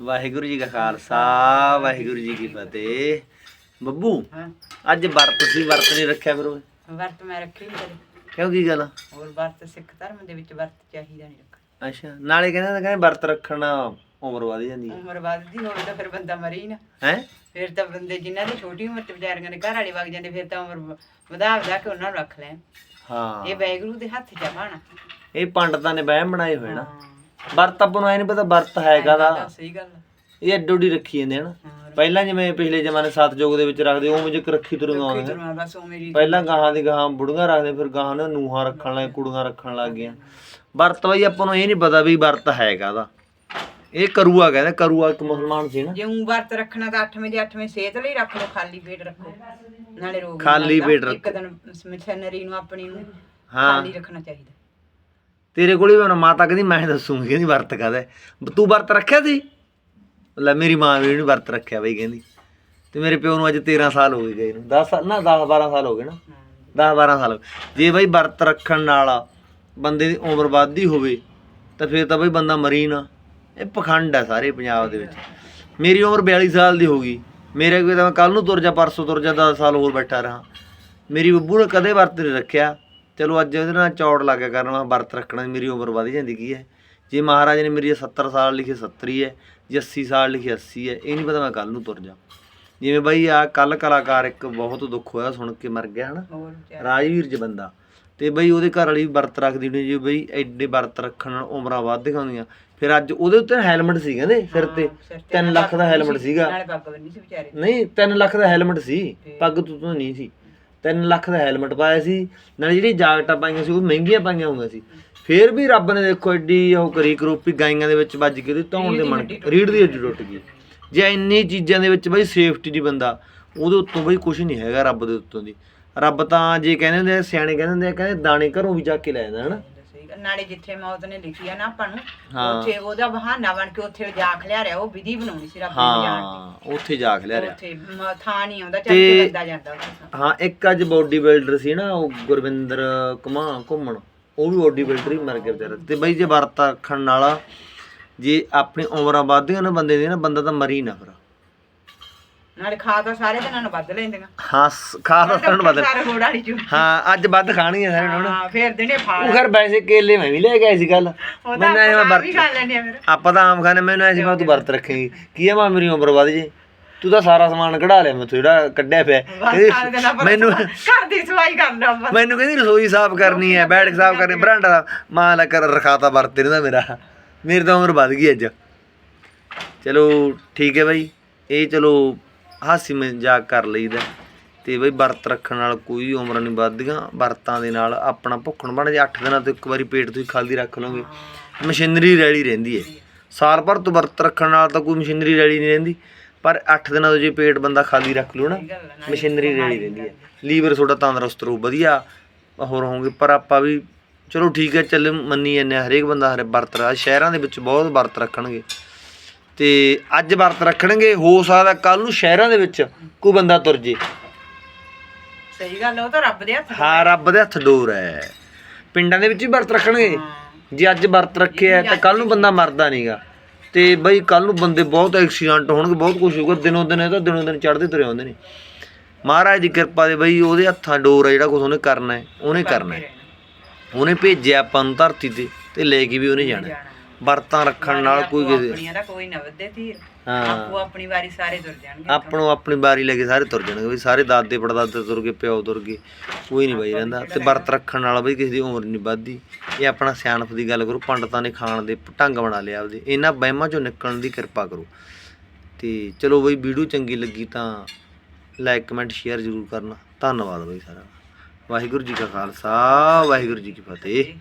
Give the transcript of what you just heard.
ਵਾਹਿਗੁਰੂ ਜੀ ਕਾ ਖਾਲਸਾ ਵਾਹਿਗੁਰੂ ਜੀ ਕੀ ਫਤਿਹ। ਬੱਬੂ ਹਾਂ। ਅੱਜ ਵਰਤ ਸੀ ਵਰਤ ਨਹੀਂ ਰੱਖਿਆ ਫਿਰ ਵਰਤ ਮੈਂ ਰੱਖੀ ਨਹੀਂ ਕਦੇ। ਕਿਉਂ ਕੀ ਗੱਲ? ਹੋਰ ਵਰਤ ਸਿੱਖ ਧਰਮ ਦੇ ਵਿੱਚ ਵਰਤ ਚਾਹੀਦਾ ਨਹੀਂ ਰੱਖਣਾ। ਅੱਛਾ ਨਾਲੇ ਕਹਿੰਦੇ ਕਹਿੰਦੇ ਵਰਤ ਰੱਖਣਾ ਉਮਰ ਵਧ ਜਾਂਦੀ ਹੈ। ਉਮਰ ਵੱਧਦੀ ਹੋਵੇ ਤਾਂ ਫਿਰ ਬੰਦਾ ਮਰੇ ਹੀ ਨਾ। ਹੈ? ਫਿਰ ਤਾਂ ਬੰਦੇ ਜਿਨ੍ਹਾਂ ਦੀ ਛੋਟੀ ਉਮਰ ਤੇ ਵਿਚਾਰੀਆਂ ਦੇ ਘਰ ਵਾਲੇ ਵਗ ਜਾਂਦੇ ਫਿਰ ਤਾਂ ਉਮਰ ਵਧਾ ਵਧਾ ਕੇ ਉਹਨਾਂ ਨੂੰ ਰੱਖ ਲੈਣ। ਹਾਂ। ਇਹ ਵੈਗਰੂ ਦੇ ਹੱਥ ਚ ਪਾਣਾ ਇਹ ਪੰਡਤਾਂ ਨੇ ਵਹਿਮ ਬਣਾਏ ਹੋਏ ਨਾ। ਵਰਤ ਆਪਾਂ ਨੂੰ ਐ ਨਹੀਂ ਪਤਾ ਵਰਤ ਹੈਗਾ ਦਾ। ਸਹੀ ਗੱਲ। ਇਹ ਅੱਡੀ ਰੱਖੀ ਜਾਂਦੇ ਹਨ ਪਹਿਲਾਂ ਜਿਵੇਂ ਪਿਛਲੇ ਜ਼ਮਾਨੇ ਸਤਜੁਗ ਦੇ ਵਿੱਚ ਰੱਖਦੇ ਉਹ ਮੁਝੇ ਰੱਖੀ ਤੁਰ ਰੱਖੀ ਆਉਂਦੇ। ਤੁਰਨਾ ਬਸ ਉਹ ਮੇਰੀ ਪਹਿਲਾਂ ਗਾਹਾਂ ਦੀ ਗਾਹਾਂ ਬੁੜੀਆਂ ਰੱਖਦੇ ਫਿਰ ਗਾਹਾਂ ਨੂੰ ਨੂਹਾਂ ਰੱਖਣ ਲੱਗ ਕੁੜੀਆਂ ਰੱਖਣ ਲੱਗ ਗਈਆਂ। ਵਰਤ ਬਈ ਆਪਾਂ ਨੂੰ ਇਹ ਨਹੀਂ ਪਤਾ ਵੀ ਵਰਤ ਹੈਗਾ ਦਾ। ਇਹ ਕਰੂਆ ਕਹਿੰਦੇ ਕਰੂਆ ਇੱਕ ਮੁਸਲਮਾਨ ਸੀ ਨਾ। ਜੇ ਊਂ ਵਰਤ ਰੱਖਣਾ ਤਾਂ 8ਵੇਂ ਦੇ 8ਵੇਂ ਸਿਹਤ ਲਈ ਰੱਖ ਲਓ ਖਾਲੀ ਪੇਟ ਰੱਖੋ। ਨਾਲੇ ਰੋਗ ਖਾਲੀ। ਪੇਟ ਇੱਕ ਦਿਨ ਮਸ਼ੀਨਰੀ ਨੂੰ ਆਪਣੀ ਨੂੰ ਹਾਂ। ਖਾਲੀ ਰੱਖਣਾ ਚਾਹੀਦਾ। ਤੇਰੇ ਕੋਲ ਹੀ ਮੈਨੂੰ ਮਾਤਾ ਕਹਿੰਦੀ, ਮੈਂ ਦੱਸੂਗੀ, ਕਹਿੰਦੀ ਵਰਤ ਕਾਹਦਾ ਤੂੰ ਵਰਤ ਰੱਖਿਆ ਸੀ? ਲੈ ਮੇਰੀ ਮਾਂ ਵੀ ਨਹੀਂ ਵਰਤ ਰੱਖਿਆ ਬਈ, ਕਹਿੰਦੀ। ਤੇ ਮੇਰੇ ਪਿਓ ਨੂੰ ਅੱਜ 13 ਸਾਲ ਹੋ ਗਏ ਗਏ ਨੂੰ। 10 ਨਾ 10 12 ਸਾਲ ਹੋ ਗਏ ਨਾ। ਹਾਂ 10 12 ਸਾਲ ਜੇ ਬਈ ਵਰਤ ਰੱਖਣ ਨਾਲ ਬੰਦੇ ਦੀ ਉਮਰ ਵੱਧਦੀ ਹੋਵੇ, ਤਾਂ ਫਿਰ ਤਾਂ ਬਈ ਬੰਦਾ ਮਰੀ ਨਾ। ਇਹ ਪਖੰਡ ਆ ਸਾਰੇ ਪੰਜਾਬ ਦੇ ਵਿੱਚ। ਮੇਰੀ ਉਮਰ 42 ਸਾਲ ਦੀ ਹੋ ਗਈ। ਮੇਰੇ ਕੋਲ ਤਾਂ ਕੱਲ ਨੂੰ ਤੁਰ ਜਾ, ਪਰਸੋਂ ਤੁਰ ਜਾ 10 ਸਾਲ ਹੋਰ ਬੈਠਾ ਰਹਾ। ਮੇਰੀ ਬੱਬੂ ਨੇ ਕਦੇ ਵਰਤ ਨਹੀਂ ਰੱਖਿਆ। ਚਲੋ ਅੱਜ ਉਹਦੇ ਨਾਲ ਚੌੜ ਲੱਗ ਗਿਆ ਕਰਨ ਮੈਂ ਵਰਤ ਰੱਖਣਾ ਮੇਰੀ ਉਮਰ ਵਧ ਜਾਂਦੀ ਕੀ ਹੈ। ਜੇ ਮਹਾਰਾਜ ਨੇ ਮੇਰੀ 70 ਸਾਲ ਲਿਖੇ 70 ਹੀ ਹੈ ਜੇ 80 ਸਾਲ ਲਿਖੇ 80 ਹੈ ਇਹ ਨਹੀਂ ਪਤਾ ਮੈਂ ਕੱਲ ਨੂੰ ਤੁਰ ਜਾ ਜਿਵੇਂ ਬਈ ਆ ਕੱਲ ਕਲਾਕਾਰ ਇੱਕ ਬਹੁਤ ਦੁੱਖ ਹੋਇਆ ਸੁਣ ਕੇ ਮਰ ਗਿਆ ਹਨਾ ਰਾਜਵੀਰ ਜੀ ਬੰਦਾ। ਤੇ ਬਈ ਉਹਦੇ ਘਰ ਵਾਲੀ ਵਰਤ ਰੱਖਦੀ ਹੁੰਦੀ ਜੀ ਬਈ ਐਡੇ ਵਰਤ ਰੱਖਣ ਨਾਲ ਉਮਰਾਂ ਵੱਧ ਦਿਖਾਉਂਦੀਆਂ। ਫਿਰ ਅੱਜ ਉਹਦੇ ਉੱਤੇ ਹੈਲਮਟ ਸੀ ਕਹਿੰਦੇ ਸਿਰ ਤੇ ਸਿਰ ਤੇ 3 ਲੱਖ ਦਾ ਹੈਲਮਟ ਸੀਗਾ। ਨਾਲੇ ਪੱਗ ਬੰਨੀ ਸੀ ਵਿਚਾਰੇ। ਨਹੀਂ 3 ਲੱਖ ਦਾ ਹੈਲਮਟ ਸੀ ਪੱਗ ਤੋਂ ਤਾਂ ਨਹੀਂ ਸੀ। 3 ਲੱਖ ਦਾ ਹੈਲਮਟ ਪਾਇਆ ਸੀ ਨਾਲੇ ਜਿਹੜੀ ਜਾਕਟਾਂ ਪਾਈਆਂ ਸੀ ਉਹ ਮਹਿੰਗੀਆਂ ਪਾਈਆਂ ਹੋਈਆਂ ਸੀ। ਫੇਰ ਵੀ ਰੱਬ ਨੇ ਦੇਖੋ ਐਡੀ ਉਹ ਕਰੀ ਕਰੋਪੀ ਗਾਈਆਂ ਦੇ ਵਿੱਚ ਵੱਜ ਕੇ ਉਹਦੀ ਧੌਣ ਦੇ ਮਣ ਰੀੜ ਦੀ ਹੱਡੀ ਟੁੱਟ ਗਈ। ਜੇ ਇੰਨੀ ਚੀਜ਼ਾਂ ਦੇ ਵਿੱਚ ਬਈ ਸੇਫਟੀ ਦੀ ਬੰਦਾ ਉਹਦੇ ਉੱਤੋਂ ਬਈ ਕੁਝ ਨਹੀਂ ਹੈਗਾ ਰੱਬ ਦੇ ਉੱਤੋਂ ਦੀ। ਰੱਬ ਤਾਂ ਜੇ ਕਹਿੰਦੇ ਹੁੰਦੇ ਸਿਆਣੇ ਕਹਿੰਦੇ ਹੁੰਦੇ ਕਹਿੰਦੇ ਦਾਣੇ ਘਰੋਂ ਵੀ ਜਾ ਕੇ ਲੈ ਜਾਂਦਾ ਹਨਾ? ਨਾਲੇ ਜਿੱਥੇ ਮੌਤ ਨੇ ਲਿਖੀ ਆ ਨਾ ਆਪਾਂ ਨੂੰ ਹਾਂ। ਉੱਥੇ ਉਹਦਾ ਬਹਾਨਾ ਬਣ ਕੇ ਉੱਥੇ ਜਾਖ ਲਿਆ ਰਿਹਾ ਉਹ ਵਿਧੀ ਬਣਾਉਣੀ ਸੀ ਰੱਬ ਨੇ ਜਾਣ ਹਾਂ ਉੱਥੇ ਜਾ ਕੇ ਲਿਆ ਦੀ ਰਿਆ ਉੱਥੇ ਮ- ਥਾਂ ਨਹੀਂ ਆਉਂਦਾ ਚੱਲ ਤੇ- ਕੇ ਬੰਦਾ ਜਾਂਦਾ ਉੱਥੇ ਹਾਂ ਇੱਕ ਅੱਜ ਬੋਡੀ ਬਿਲਡਰ ਸੀ ਨਾ ਉਹ ਗੁਰਵਿੰਦਰ ਕੁਮਾ ਘੁੰਮਣ ਉਹ ਵੀ ਬੋਡੀ ਬਿਲਡਰ ਹੀ ਮਰ ਗਿਆ ਵਿਚਾਰਾ। ਤੇ ਬਈ ਜੇ ਵਰਤ ਰੱਖਣ ਨਾਲ ਜੇ ਆਪਣੀ ਉਮਰਾਂ ਵੱਧਦੀਆਂ ਨਾ ਬੰਦੇ ਦੀ ਨਾ ਬੰਦਾ ਤਾਂ ਮਰੀ ਨਾ ਫਿਰ। ਨਾਲੇ ਖਾ ਤਾਂ ਸਾਰੇ ਦਿਨਾਂ ਨੂੰ ਵੱਧ ਲੈਂਦੀਆਂ। ਹਾਂ ਸ- ਖਾਸ ਸਾਰਿਆਂ ਨੂੰ ਬਦਲ ਸਾਰੇ ਗੋੜ ਵਾਲੀ ਚੂ ਹਾਂ ਅੱਜ ਵੱਧ ਖਾਣੀਆਂ ਸਾਰਿਆਂ ਨੂੰ। ਹਾਂ ਫੇਰ ਦਿਨੇ ਫਾਲ ਉਹ ਖੈਰ ਵੈਸੇ ਕੇਲੇ ਮੈਂ ਵੀ ਲੈ ਕੇ ਆਈ ਸੀ ਕੱਲ ਉਹ ਤਾਂ ਮੈਨੂੰ ਐ ਮੈਂ ਆਪਾਂ ਵੀ ਵਰਤ ਖਾ ਲੈਂਦੇ ਆ ਫਿਰ। ਆਪਾਂ ਤਾਂ ਆਮ ਖਾਣੇ ਮੈਨੂੰ ਐ ਸੀ ਮੈਂ ਤੂੰ ਵਰਤ ਰੱਖੇਂਗੀ। ਕੀ ਆ ਮੈਂ ਮੇਰੀ ਉਮਰ ਵੱਧ ਜੇ। ਤੂੰ ਤਾਂ ਸਾਰਾ ਸਮਾਨ ਕਢਾ ਲਿਆ ਮੈਂ ਜਿਹੜਾ ਕੱਢਿਆ ਪਿਆ। ਬਸ ਸਾਰੇ ਦਿਨਾਂ ਕਹਿੰਦੀ, ਪਰ ਮੈਨੂੰ ਘਰ ਦੀ ਸਫ਼ਾਈ ਕਰ ਲਾ ਬਸ। ਮੈਨੂੰ ਕਹਿੰਦੀ ਰਸੋਈ ਸਾਫ਼ ਕਰਨੀ ਹੈ ਬੈਠਕ ਸਾਫ਼ ਕਰਨੀ ਬਰਾਂਡਾ ਦਾ ਮਾਂ ਲੈ ਕਰ ਰਖਾਤਾ ਵਰਤੇ ਮੇਰਾ। ਮੇਰੀ ਤਾਂ ਉਮਰ ਵੱਧ ਗਈ ਅੱਜ। ਚਲੋ ਠੀਕ ਹੈ ਬਾਈ। ਇਹ ਚਲੋ ਹਾਸੀ ਮਜ਼ਾਕ ਕਰ ਲਈਦਾ। ਤੇ ਬਈ ਵਰਤ ਰੱਖਣ ਨਾਲ ਕੋਈ ਉਮਰ ਨਹੀਂ ਵੱਧਦੀਆਂ। ਵਰਤਾਂ ਦੇ ਨਾਲ ਆਪਣਾ ਭੁੱਖਣ ਬਣ ਜੇ। 8 ਦਿਨਾਂ ਤੋਂ ਇੱਕ ਵਾਰੀ ਪੇਟ ਤੁਸੀਂ ਖਾਲੀ ਰੱਖ ਲਓਗੇ। ਮਸ਼ੀਨਰੀ ਰੈਲੀ ਰਹਿੰਦੀ ਹੈ ਸਾਲ ਭਰ ਤੋਂ ਵਰਤ ਰੱਖਣ ਨਾਲ ਤਾਂ ਕੋਈ ਮਸ਼ੀਨਰੀ ਰੈਲੀ ਨਹੀਂ ਰਹਿੰਦੀ। ਪਰ 8 ਦਿਨਾਂ ਤੋਂ ਜੇ ਪੇਟ ਬੰਦਾ ਖਾਲੀ ਰੱਖ ਲਓ ਨਾ, ਮਸ਼ੀਨਰੀ ਰੈਲੀ ਰਹਿੰਦੀ ਹੈ ਲੀਵਰ ਤੁਹਾਡਾ ਤੰਦਰੁਸਤ ਰਹੂ, ਵਧੀਆ ਹੋਰ ਹੋਵੋਗੇ ਪਰ ਆਪਾਂ ਵੀ ਚਲੋ ਠੀਕ ਹੈ ਚੱਲ ਮੰਨੀ ਜਾਂਦੇ ਹਾਂ ਹਰੇਕ ਬੰਦਾ ਹਰੇ ਵਰਤ ਰਿਹਾ। ਸ਼ਹਿਰਾਂ ਦੇ ਵਿੱਚ ਬਹੁਤ ਵਰਤ ਰੱਖਣਗੇ। ਤੇ ਅੱਜ ਵਰਤ ਰੱਖਣਗੇ ਹੋ ਸਕਦਾ ਕੱਲ ਨੂੰ ਸ਼ਹਿਰਾਂ ਦੇ ਵਿੱਚ ਕੋਈ ਬੰਦਾ ਤੁਰ ਜੇ। ਸਹੀ ਗੱਲ ਉਹ ਤਾਂ ਰੱਬ ਦੇ ਹੱਥ ਹਾਂ ਰੱਬ ਦੇ ਹੱਥ ਡੋਰ ਹੈ। ਪਿੰਡਾਂ ਦੇ ਵਿੱਚ ਵੀ ਵਰਤ ਰੱਖਣਗੇ। ਜੇ ਅੱਜ ਵਰਤ ਰੱਖਿਆ ਤਾਂ ਕੱਲ ਨੂੰ ਬੰਦਾ ਮਰਦਾ ਨਹੀਂਗਾ ਤੇ ਬਈ ਕੱਲ ਨੂੰ ਬੰਦੇ ਬਹੁਤ ਐਕਸੀਡੈਂਟ ਹੋਣਗੇ ਬਹੁਤ ਕੁਝ ਹੋਊਗਾ। ਦਿਨੋਂ ਦਿਨ ਇਹ ਤਾਂ ਦਿਨੋਂ ਦਿਨ ਚੜਦੇ ਤੁਰੇ ਆਉਂਦੇ ਨੇ। ਮਹਾਰਾਜ ਦੀ ਕਿਰਪਾ ਦੇ ਬਈ ਉਹਦੇ ਹੱਥਾਂ ਡੋਰ ਹੈ ਜਿਹੜਾ ਕੁਝ ਉਹਨੇ ਕਰਨਾ ਹੈ ਉਹਨੇ ਕਰਨਾ ਹੈ। ਉਹਨੇ ਭੇਜਿਆ ਆਪਾਂ ਨੂੰ ਧਰਤੀ ਤੇ ਤੇ ਲੈ ਕੇ ਵੀ ਉਹਨੇ ਜਾਣਾ। ਵਰਤਾਂ ਰੱਖਣ ਨਾਲ ਕੋਈ ਕਿਸੇ ਆਪਣੀਆਂ ਦਾ ਕੋਈ ਨਾ ਵੱਧੇ ਧੀਰ ਹਾਂ। ਆਪੋ ਆਪਣੀ ਵਾਰੀ ਸਾਰੇ ਤੁਰ ਜਾਣਗੇ। ਆਪਣੋ ਆਪਣੀ ਬਾਰੀ ਲੈ ਕੇ ਸਾਰੇ ਤੁਰ ਜਾਣਗੇ ਬਈ ਸਾਰੇ ਦਾਦੇ ਪੜਦਾਦੇ ਤੁਰ ਗਏ ਪਿਓ ਤੁਰ ਗਏ ਕੋਈ ਨਹੀਂ ਬਈ ਰਹਿੰਦਾ। ਤੇ ਵਰਤ ਰੱਖਣ ਨਾਲ ਬਈ ਕਿਸੇ ਦੀ ਉਮਰ ਨਹੀਂ ਵੱਧਦੀ। ਇਹ ਆਪਣਾ ਸਿਆਣਪ ਦੀ ਗੱਲ ਕਰੋ ਪੰਡਤਾਂ ਨੇ ਖਾਣ ਦੇ ਢੰਗ ਬਣਾ ਲਿਆ ਆਪਦੇ। ਇਹਨਾਂ ਵਹਿਮਾਂ ਚੋਂ ਨਿਕਲਣ ਦੀ ਕਿਰਪਾ ਕਰੋ। ਤੇ ਚਲੋ ਬਈ ਵੀਡੀਓ ਚੰਗੀ ਲੱਗੀ ਤਾਂ ਲਾਈਕ ਕਮੈਂਟ ਸ਼ੇਅਰ ਜ਼ਰੂਰ ਕਰਨਾ। ਧੰਨਵਾਦ ਬਈ ਸਾਰਾ ਵਾਹਿਗੁਰੂ ਜੀ ਕਾ ਖਾਲਸਾ ਵਾਹਿਗੁਰੂ ਜੀ ਕੀ ਫਤਿਹ।